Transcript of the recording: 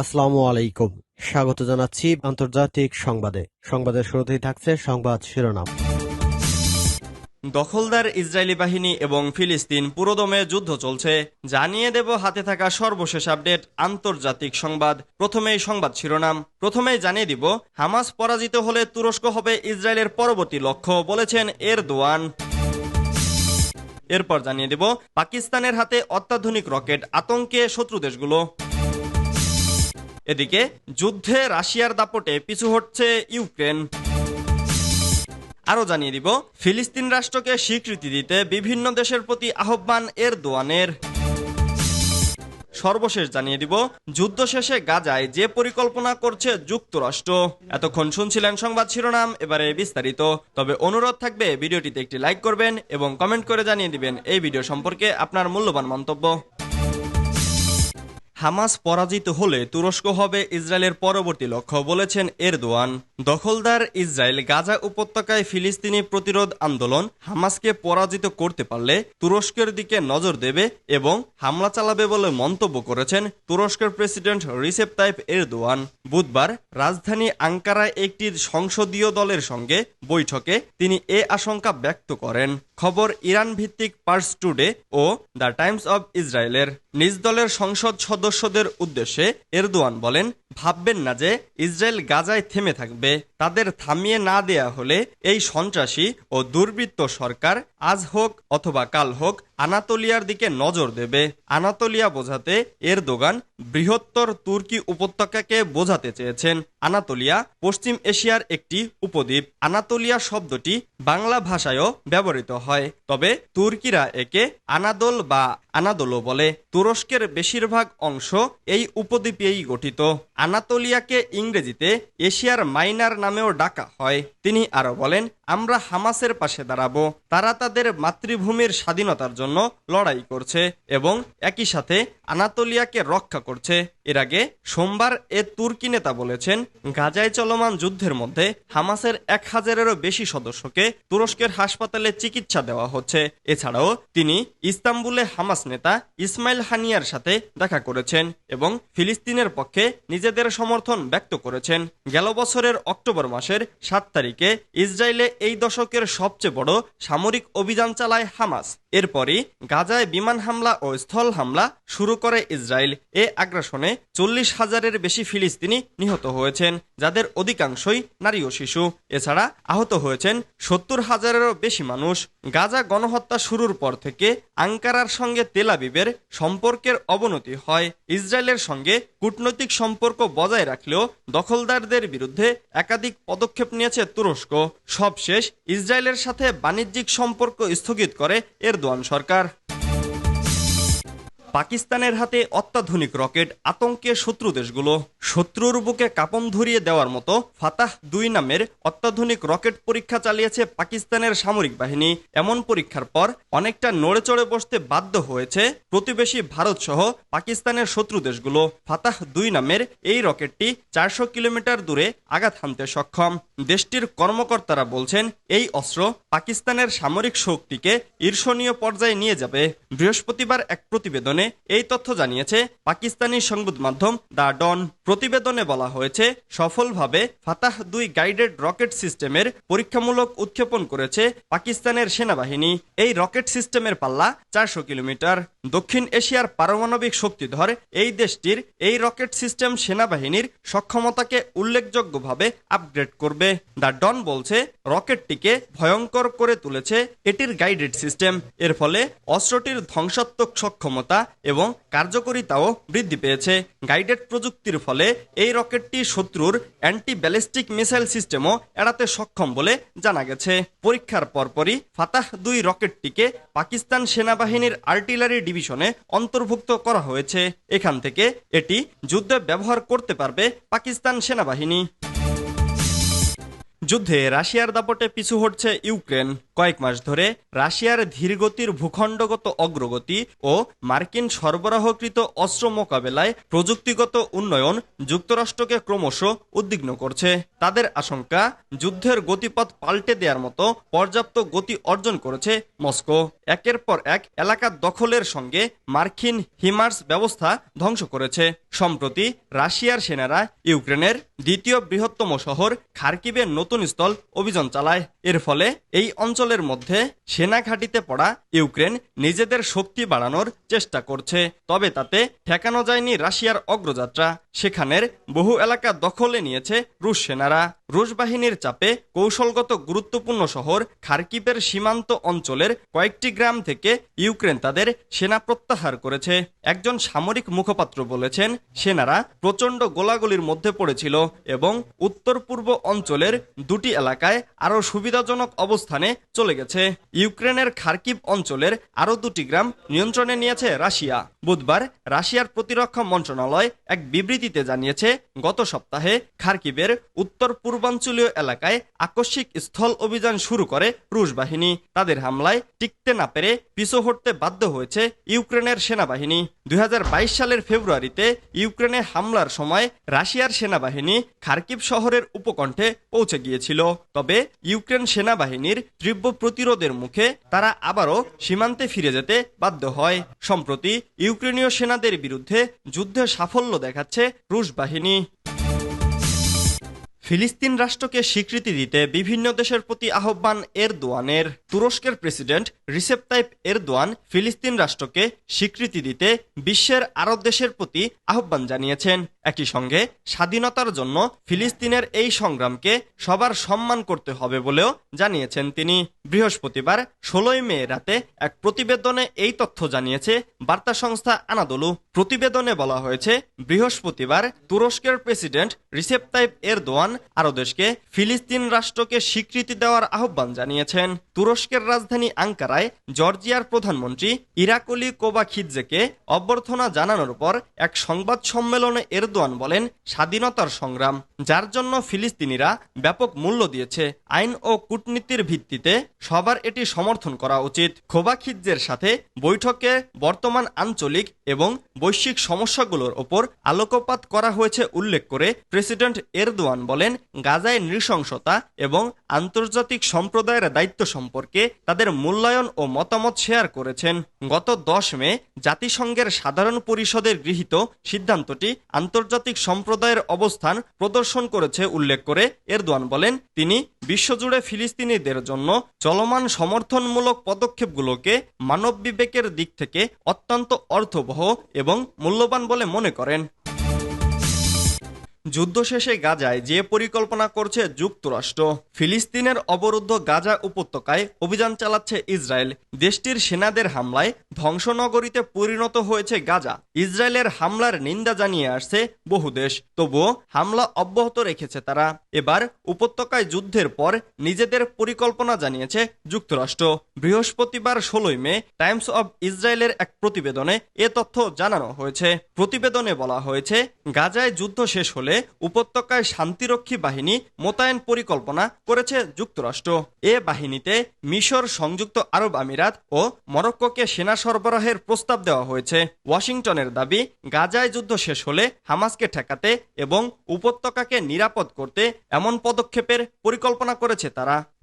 আসসালামু আলাইকুম। স্বাগত জানাচ্ছি আন্তর্জাতিক সংবাদে। সংবাদের শুরুতেই থাকছে সংবাদ শিরোনাম। দখলদার ইসরায়েলি বাহিনী এবং ফিলিস্তিন পুরোদমে যুদ্ধ চলছে। জানিয়ে দেব হাতে থাকা সর্বশেষ আপডেট আন্তর্জাতিক সংবাদ। প্রথমেই সংবাদ শিরোনাম। প্রথমেই জানিয়ে দিব, হামাস পরাজিত হলে তুরস্ক হবে ইসরায়েলের পরবর্তী লক্ষ্য, বলেছেন এরদোয়ান। এরপর জানিয়ে দেব, পাকিস্তানের হাতে অত্যাধুনিক রকেট, আতঙ্কে শত্রু দেশগুলো। এদিকে যুদ্ধে রাশিয়ার দাপটে পিছু হটছে ইউক্রেন। আরও জানিয়ে দিব, ফিলিস্তিন রাষ্ট্রকে স্বীকৃতি দিতে বিভিন্ন দেশের প্রতি আহ্বান এর দোয়ানের সর্বশেষ জানিয়ে দিব, যুদ্ধ শেষে গাজায় যে পরিকল্পনা করছে যুক্তরাষ্ট্র। এতক্ষণ শুনছিলেন সংবাদ শিরোনাম, এবারে বিস্তারিত। তবে অনুরোধ থাকবে, ভিডিওটিতে একটি লাইক করবেন এবং কমেন্ট করে জানিয়ে দিবেন এই ভিডিও সম্পর্কে আপনার মূল্যবান মন্তব্য। হামাস পরাজিত হলে তুরস্ক হবে ইসরায়েলের পরবর্তী লক্ষ্য, বলেছেন এরদোয়ান। দখলদার ইসরায়েল গাজা উপত্যকায় ফিলিস্তিনি প্রতিরোধ আন্দোলন হামাসকে পরাজিত করতে পারলে তুরস্কের দিকে নজর দেবে এবং হামলা চালাবে বলে মন্তব্য করেছেন তুরস্কের প্রেসিডেন্ট রিসেপ তাইপ এরদোয়ান। বুধবার রাজধানী আঙ্কারায় একটি সংসদীয় দলের সঙ্গে বৈঠকে তিনি এ আশঙ্কা ব্যক্ত করেন। খবর ইরান ভিত্তিক পার্স টুডে ও দ্য টাইমস অব ইসরায়েলের নিজ দলের সংসদ সদস্যদের উদ্দেশ্যে এরদোয়ান বলেন, ভাববেন না যে ইসরায়েল গাজায় থেমে থাকবে। তাদের থামিয়ে না দেয়া হলে এই সন্ত্রাসী ও দুর্বৃত্ত সরকার আজ হোক অথবা কাল হোক আনাতোলিয়ার দিকে নজর দেবে। আনাতোলিয়া বোঝাতে এর দোগান বৃহত্তর তুর্কি উপত্যকাকে বোঝাতে চেয়েছেন। আনাতোলিয়া পশ্চিম এশিয়ার একটি উপদ্বীপ। আনাতোলিয়া শব্দটি বাংলা ভাষায়ও ব্যবহৃত হয়। তবে তুর্কিরা একে আনাদোল বা আনাদোলো বলে, তুরস্কের বেশিরভাগ অংশ এই উপদ্বীপেই গঠিত। আনাতোলিয়াকে ইংরেজিতে এশিয়ার মাইনার নামেও ডাকা হয়। তিনি আরও বলেন, আমরা হামাসের পাশে দাঁড়াবো। তারা তাদের মাতৃভূমির স্বাধীনতার জন্য লড়াই করছে এবং একই সাথে আনাতোলিয়াকে রক্ষা করছে। এর আগে সোমবার এ তুর্কি নেতা বলেছেন, গাজায় চলমান যুদ্ধের মধ্যে হামাসের এক হাজারেরও বেশি সদস্যকে তুরস্কের হাসপাতালে চিকিৎসা দেওয়া হচ্ছে। এছাড়াও তিনি ইস্তাম্বুলে হামাস নেতা ইসমাইল হানিয়ার সাথে দেখা করেছেন এবং ফিলিস্তিনের পক্ষে নিজেদের সমর্থন ব্যক্ত করেছেন। গেল বছরের অক্টোবর মাসের সাত তারিখে ইসরায়েলে এই দশকের সবচেয়ে বড় সামরিক অভিযান চালায় হামাস। এরপরই গাজায় বিমান হামলা ও স্থল হামলা শুরু করে ইসরায়েল। এ আগ্রাসনে চল্লিশ হাজারের বেশি ফিলিস্তিনি নিহত হয়েছেন, যাদের অধিকাংশই নারী ও শিশু। এছাড়া আহত হয়েছেন সত্তর হাজারেরও বেশি মানুষ। গাজা গণহত্যা শুরুর পর থেকে আঙ্কারার সঙ্গে তেলাবিবের সম্পর্কের অবনতি হয় ইসরায়েলের সঙ্গে কূটনৈতিক সম্পর্ক বজায় রাখলেও দখলদারদের বিরুদ্ধে একাধিক পদক্ষেপ নিয়েছে তুরস্ক। সবশেষ, ইসরায়েলের সাথে বাণিজ্যিক সম্পর্ক স্থগিত করে এরদোয়ান সরকার। পাকিস্তানের হাতে অত্যাধুনিক রকেট আতঙ্কে শত্রু দেশগুলো। শত্রুর বুকে কাপন ধরিয়ে দেওয়ার মতো ফাতাহ দুই নামের অত্যাধুনিক রকেট পরীক্ষা চালিয়েছে পাকিস্তানের সামরিক বাহিনী। এমন পরীক্ষার পর অনেকটা নড়ে চড়ে বসতে বাধ্য হয়েছে প্রতিবেশী ভারত সহ পাকিস্তানের শত্রু দেশগুলো। ফাতাহ দুই নামের এই রকেটটি চারশো কিলোমিটার দূরে আঘাত হানতে সক্ষম। দেশটির কর্মকর্তারা বলছেন, এই অস্ত্র পাকিস্তানের সামরিক শক্তিকে ঈর্ষণীয় পর্যায়ে নিয়ে যাবে। বৃহস্পতিবার এক প্রতিবেদনে এই তথ্য জানিয়েছে, পাকিস্তানি সংবাদ মাধ্যম দ্য ডন। প্রতিবেদনে বলা হয়েছে, সফলভাবে ফাতাহ দুই গাইডেড রকেট সিস্টেমের পরীক্ষামূলক উৎক্ষেপণ করেছে পাকিস্তানের সেনাবাহিনী। এই রকেট সিস্টেমের পাল্লা চারশো কিলোমিটার। দক্ষিণ এশিয়ার পারমাণবিক শক্তিধর এই দেশটির এই রকেট সিস্টেম সেনাবাহিনীর সক্ষমতাকে উল্লেখযোগ্যভাবে আপগ্রেড করবে। দ্য ডন বলছে, রকেটটিকে ভয়ঙ্কর করে তুলেছে এটির গাইডেড সিস্টেম। এর ফলে অস্ত্রটির ধ্বংসাত্মক সক্ষমতা এবং কার্যকরিতাও বৃদ্ধি পেয়েছে। গাইডেড প্রযুক্তির ফলে এই রকেটটি শত্রুর অ্যান্টি ব্যালিস্টিক মিসাইল সিস্টেমও এড়াতে সক্ষম বলে জানা গেছে। পরীক্ষার পরপরই ফাতাহ দুই রকেটটিকে পাকিস্তান সেনাবাহিনীর আর্টিলারি ডিভিশনে অন্তর্ভুক্ত করা হয়েছে। এখান থেকে এটি যুদ্ধে ব্যবহার করতে পারবে পাকিস্তান সেনাবাহিনী। যুদ্ধে রাশিয়ার দাপটে পিছু হটছে ইউক্রেন। কয়েক মাস ধরে রাশিয়ার ধীরগতির ভূখণ্ডগত অগ্রগতি ও মার্কিন সরবরাহকৃত অস্ত্র মোকাবেলায় প্রযুক্তিগত উন্নয়ন যুক্তরাষ্ট্রকে ক্রমশ উদ্বিগ্ন করছে। তাদের আশঙ্কা, যুদ্ধের গতিপথ পাল্টে দেওয়ার মতো পর্যাপ্ত গতি অর্জন করেছে মস্কো। একের পর এক এলাকা দখলের সঙ্গে মার্কিন হিমার্স ব্যবস্থা ধ্বংস করেছে। সম্প্রতি রাশিয়ার সেনারা ইউক্রেনের দ্বিতীয় বৃহত্তম শহর খার্কিবের নতুন স্থল অভিযান চালায়। এর ফলে এই অঞ্চলের মধ্যে সেনা ঘাঁটিতে পড়া ইউক্রেন নিজেদের শক্তি বাড়ানোর চেষ্টা করছে। তবে তাতে ঠেকানো যায়নি রাশিয়ার অগ্রযাত্রা। সেখানের বহু এলাকা দখলে নিয়েছে রুশ সেনারা। রুশ বাহিনীর চাপে কৌশলগত গুরুত্বপূর্ণ শহর খার্কিপের সীমান্ত অঞ্চলের কয়েকটি গ্রাম থেকে ইউক্রেন তাদের সেনা প্রত্যাহার করেছে। একজন সামরিক মুখপাত্র বলেছেন, সেনারা প্রচণ্ড গোলাগুলির মধ্যে পড়েছিল এবং উত্তর পূর্ব অঞ্চলের দুটি এলাকায় আরও সুবিধাজনক অবস্থানে চলে গেছে। ইউক্রেনের খার্কিব অঞ্চলের আরও দুটি গ্রাম নিয়ন্ত্রণে নিয়েছে রাশিয়া। বুধবার রাশিয়ার প্রতিরক্ষা মন্ত্রণালয় এক বিবৃতিতে জানিয়েছে, গত সপ্তাহে খার্কিবের উত্তর পূর্বাঞ্চলীয় এলাকায় আকস্মিক স্থল অভিযান শুরু করে রুশ বাহিনী। তাদের হামলায় টিকতে না পেরে পিছু হটতে বাধ্য হয়েছে ইউক্রেনের সেনাবাহিনী। দুই হাজার বাইশ সালের ফেব্রুয়ারিতে ইউক্রেনে হামলার সময় রাশিয়ার সেনাবাহিনী খার্কিব শহরের উপকণ্ঠে পৌঁছে গিয়েছিল তবে ইউক্রেন সেনাবাহিনীর তীব্র প্রতিরোধের মুখে তারা আবারও সীমান্তে ফিরে যেতে বাধ্য হয়। সম্প্রতি ইউক্রেনীয় সেনাদের বিরুদ্ধে যুদ্ধে সাফল্য দেখাচ্ছে রুশ বাহিনী। ফিলিস্তিন রাষ্ট্রকে স্বীকৃতি দিতে বিভিন্ন দেশের প্রতি আহ্বান এর দোয়ানের তুরস্কের প্রেসিডেন্ট রিসেপ তাইপ এরদোয়ান ফিলিস্তিন রাষ্ট্রকে স্বীকৃতি দিতে বিশ্বের আরব দেশের প্রতি আহ্বান জানিয়েছেন। একই সঙ্গে স্বাধীনতার জন্য ফিলিস্তিনের এই সংগ্রামকে সবার সম্মান করতে হবে বলেও জানিয়েছেন তিনি। বৃহস্পতিবার ষোলোই মে রাতে এক প্রতিবেদনে এই তথ্য জানিয়েছে বার্তা সংস্থা আনাদলু। প্রতিবেদনে বলা হয়েছে, বৃহস্পতিবার তুরস্কের প্রেসিডেন্ট রিসেপ তাইপ এরদোয়ান আরও দেশকে ফিলিস্তিন রাষ্ট্রকে স্বীকৃতি দেওয়ার আহ্বান জানিয়েছেন। তুরস্কের রাজধানী আঙ্কারায় জর্জিয়ার প্রধানমন্ত্রী ইরাকলি কোবাখিদজেকে অভ্যর্থনা জানানোর পর এক সংবাদ সম্মেলনে এরদোয়ান বলেন, স্বাধীনতার সংগ্রাম, যার জন্য ফিলিস্তিনিরা ব্যাপক মূল্য দিয়েছে। আইন ও কূটনীতির ভিত্তিতে সবার এটি সমর্থন করা উচিত। খোবাখিজ্জের সাথে বৈঠকে বর্তমান আঞ্চলিক এবং বৈশ্বিক সমস্যাগুলোর ওপর আলোকপাত করা হয়েছে উল্লেখ করে প্রেসিডেন্ট এরদোয়ান বলেন, গাজায় নৃশংসতা এবং আন্তর্জাতিক সম্প্রদায়ের দায়িত্ব সম্পর্কে তাদের মূল্যায়ন ও মতামত শেয়ার করেছেন। গত দশ মে জাতিসংঘের সাধারণ পরিষদের গৃহীত সিদ্ধান্তটি আন্তর্জাতিক সম্প্রদায়ের অবস্থান প্রদর্শন করেছে উল্লেখ করে এরদোয়ান বলেন, তিনি বিশ্বজুড়ে ফিলিস্তিনিদের জন্য চলমান সমর্থনমূলক পদক্ষেপগুলোকে মানব বিবেকের দিক থেকে অত্যন্ত অর্থবহ এবং মূল্যবান বলে মনে করেন। যুদ্ধ শেষে গাজায় যে পরিকল্পনা করছে যুক্তরাষ্ট্র, ফিলিস্তিনের অবরুদ্ধ গাজা উপত্যকায় অভিযান চালাচ্ছে ইসরায়েল। দেশটির সেনাদের হামলায় ধ্বংসনগরীতে পরিণত হয়েছে গাজা। ইসরায়েলের হামলার নিন্দা জানিয়ে আসছে বহু দেশ। তবুও হামলা অব্যাহত রেখেছে তারা। এবার উপত্যকায় যুদ্ধের পর নিজেদের পরিকল্পনা জানিয়েছে যুক্তরাষ্ট্র। বৃহস্পতিবার ষোলোই মে টাইমস অব ইসরায়েলের এক প্রতিবেদনে এ তথ্য জানানো হয়েছে। প্রতিবেদনে বলা হয়েছে, গাজায় যুদ্ধ শেষ হলে উপত্যকায় শান্তিরক্ষী বাহিনী মোতায়েন পরিকল্পনা করেছে যুক্তরাষ্ট্র। এ বাহিনীতে মিশর সংযুক্ত আরব আমিরাত ও মরক্কোকে সেনা সরবরাহের প্রস্তাব দেওয়া হয়েছে। ওয়াশিংটনের দাবি, গাজায় যুদ্ধ শেষ হলে হামাসকে ঠেকাতে এবং উপত্যকাকে নিরাপদ করতে এমন পদক্ষেপের পরিকল্পনা করেছে তারা।